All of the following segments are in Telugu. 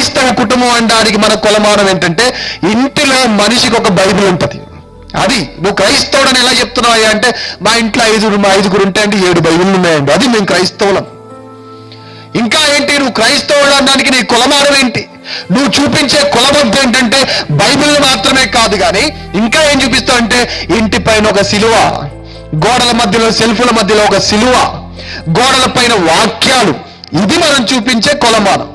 క్రైస్తవ కుటుంబం అనడానికి మన కొలమానం ఏంటంటే ఇంటిలో మనిషికి ఒక బైబిల్ ఉంటుంది. అది నువ్వు క్రైస్తవుడని ఎలా చెప్తున్నావు అంటే మా ఇంట్లో ఐదుగురు మా ఐదుగురు ఉంటే అంటే ఏడు బైబిల్ ఉన్నాయండి. అది మేము క్రైస్తవులం. ఇంకా ఏంటి నువ్వు క్రైస్తవుడు అనడానికి నీ కులమానం ఏంటి? నువ్వు చూపించే కులబద్ధ ఏంటంటే బైబిల్ మాత్రమే కాదు కానీ ఇంకా ఏం చూపిస్తావు అంటే ఇంటి పైన ఒక సిలువ గోడల మధ్యలో సెల్ఫుల మధ్యలో ఒక సిలువ గోడల పైన వాక్యాలు. ఇది మనం చూపించే కొలమానం.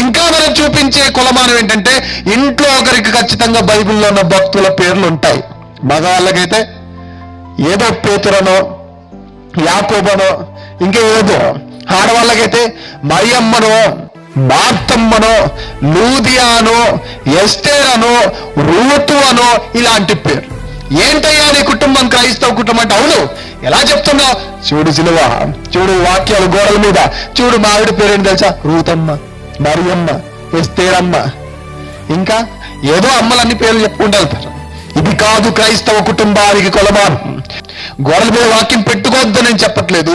ఇంకా మనం చూపించే కులమానం ఏంటంటే ఇంట్లో ఒకరికి ఖచ్చితంగా బైబిల్లో ఉన్న భక్తుల పేర్లు ఉంటాయి. మగవాళ్ళకైతే ఏదో పేతురనో యాకోబనో ఇంకా ఏదో. ఆడవాళ్ళకైతే మరియమ్మనో మార్తమ్మనో లూదియానో ఎస్టేరనో రూతు అనో ఇలాంటి పేరు ఏంటయ్యా నీ కుటుంబం? క్రైస్తవ కుటుంబం అంటే అవును. ఎలా చెప్తున్నావు? చూడు సిలువ చూడు వాక్యాలు గోడల మీద చూడు మా ఆవిడ పేరేంటి తెలుసా? రూతమ్మ. మరియమ్మ ఎస్తేరమ్మ. ఇంకా ఏదో అమ్మలన్నీ పేర్లు చెప్పుకుంటారు ఇది కాదు క్రైస్తవ కుటుంబానికి కొలమానం. గోడల మీద వాక్యం పెట్టుకోవద్దని నేను చెప్పట్లేదు.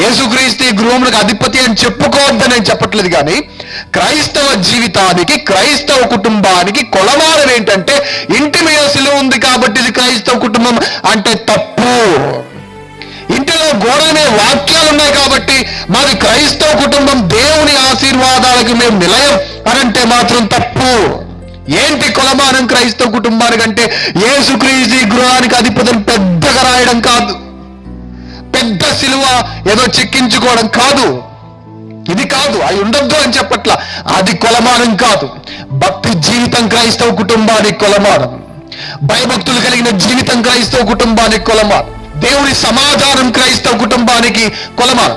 యేసుక్రీస్తు ఈ గృహములకు అధిపతి అని చెప్పుకోవద్దని నేను చెప్పట్లేదు కానీ క్రైస్తవ జీవితానికి క్రైస్తవ కుటుంబానికి కొలమానం ఏంటంటే ఇంటి మీద సిలువ ఉంది కాబట్టి ఇది క్రైస్తవ కుటుంబం అంటే తప్పు. అనే వాక్యాలు ఉన్నాయి కాబట్టి మాది క్రైస్తవ కుటుంబం దేవుని ఆశీర్వాదాలకు మేము నిలయం అనంటే మాత్రం తప్పు. ఏంటి కులమానం క్రైస్తవ కుటుంబానికంటే? ఏసుక్రీజీ గృహానికి అధిపతులు పెద్దగా రాయడం కాదు. పెద్ద సిలువ ఏదో చెక్కించుకోవడం కాదు. ఇది కాదు అది ఉండొద్దు అని చెప్పట్ల. అది కొలమానం కాదు. భక్తి జీవితం క్రైస్తవ కుటుంబానికి కొలమానం. భయభక్తులు కలిగిన జీవితం క్రైస్తవ కుటుంబానికి కొలమానం. దేవుని సమాధానం క్రైస్తవ కుటుంబానికి కొలమానం.